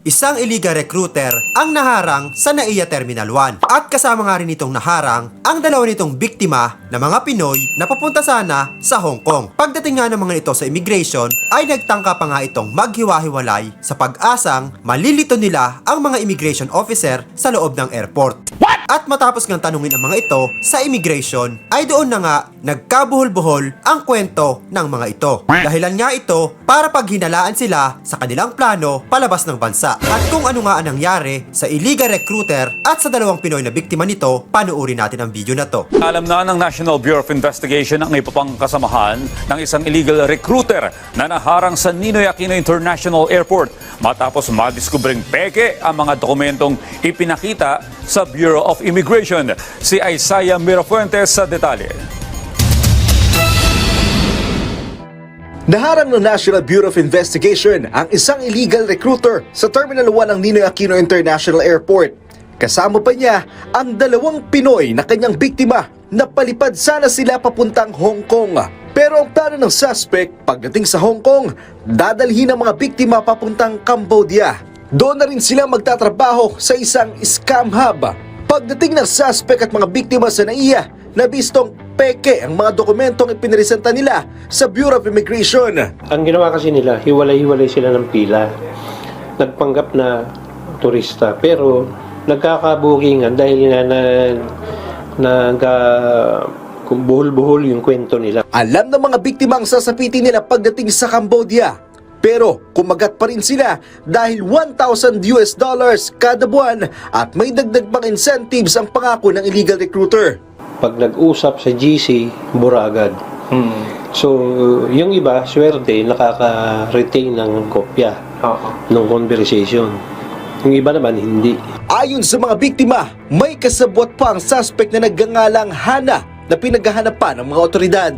Isang illegal recruiter ang naharang sa NAIA Terminal 1 at kasama nga rin itong naharang ang dalawa nitong biktima na mga Pinoy na papunta sana sa Hong Kong. Pagdating nga ng mga ito sa immigration ay nagtangka pa nga itong maghiwa-hiwalay sa pag-asang malilito nila ang mga immigration officer sa loob ng airport. At matapos ngang tanungin ang mga ito sa immigration, ay doon na nga nagkabuhol-buhol ang kwento ng mga ito. Dahilan nga ito para paghinalaan sila sa kanilang plano palabas ng bansa. At kung ano nga ang nangyari sa illegal recruiter at sa dalawang Pinoy na biktima nito, panuuri natin ang video na to. Alam na ng National Bureau of Investigation ang iba pang kasamahan ng isang illegal recruiter na naharang sa Ninoy Aquino International Airport matapos madiskubring peke ang mga dokumentong ipinakita sa Bureau of Immigration. Si Isaiah Mirafuentes sa detalye. Naharang ng National Bureau of Investigation ang isang illegal recruiter sa Terminal 1 ng Ninoy Aquino International Airport. Kasama pa niya ang dalawang Pinoy na kanyang biktima na palipad sana sila papuntang Hong Kong. Pero ang plano ng suspect pagdating sa Hong Kong, dadalhin ang mga biktima papuntang Cambodia. Doon na rin sila magtatrabaho sa isang scam hub. Pagdating ng suspect at mga biktima sa NAIA, nabistong peke ang mga dokumentong ipiniresenta nila sa Bureau of Immigration. Ang ginawa kasi nila, hiwalay-hiwalay sila ng pila. Nagpanggap na turista. Pero nagkakabukingan dahil nga na nag kung buhol-buhol yung kwento nila. Alam ng mga biktima ang sasapitin nila pagdating sa Cambodia. Pero kumagat pa rin sila dahil 1,000 US dollars kada buwan at may dagdag pang incentives ang pangako ng illegal recruiter. Pag nag-usap sa GC, bura agad. So, yung iba, swerte, nakaka-retain ng kopya ng conversation. Yung iba naman, hindi. Ayon sa mga biktima, may kasabwat pa ang suspect na nagngangalang Hana na pinaghahanapan ng mga otoridad.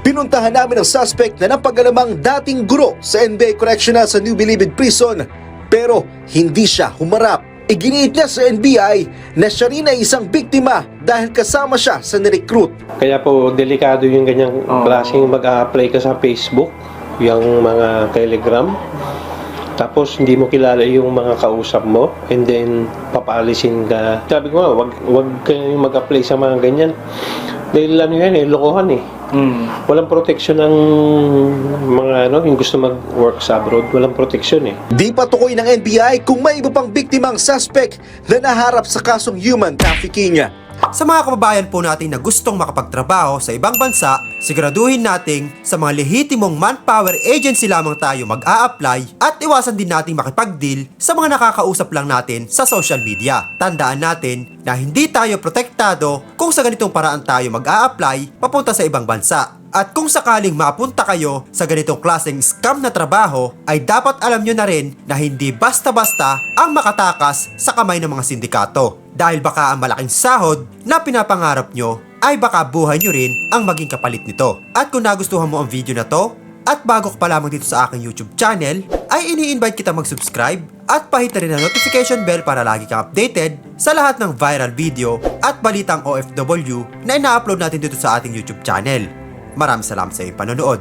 Pinuntahan namin ang suspect na napagalamang dating guro sa NBA Correctional sa New Bilibid Prison pero hindi siya humarap. Iginiit niya sa NBI na siya rin ay isang biktima dahil kasama siya sa nirecruit. Kaya po, delikado yung ganyang klaseng mag-a-apply ka sa Facebook, yung mga Telegram. Tapos hindi mo kilala yung mga kausap mo and then papaalisin ka. Sabi ko nga, wag, wag kayong mag-apply sa mga ganyan. Dahil ano yan eh, lokohan eh. Walang protection ng mga ano, yung gusto mag-work sa abroad. Walang protection eh. Di patukoy ng NBI kung may iba pang biktimang suspect na naharap sa kasong human trafficking. Sa mga kababayan po natin na gustong makapagtrabaho sa ibang bansa, siguraduhin nating sa mga lehitimong manpower agency lamang tayo mag-a-apply at iwasan din nating makipag-deal sa mga nakakausap lang natin sa social media. Tandaan natin na hindi tayo protektado kung sa ganitong paraan tayo mag-a-apply papunta sa ibang bansa. At kung sakaling mapunta kayo sa ganitong klaseng scam na trabaho, ay dapat alam nyo na rin na hindi basta-basta ang makatakas sa kamay ng mga sindikato. Dahil baka ang malaking sahod na pinapangarap nyo ay baka buhay nyo rin ang maging kapalit nito. At kung nagustuhan mo ang video na to, at bago ka pa lamang dito sa aking YouTube channel, ay ini-invite kita mag-subscribe at pahit na rin ang notification bell para lagi kang updated sa lahat ng viral video at balitang OFW na ina-upload natin dito sa ating YouTube channel. Maraming salamat sa iyong panonood.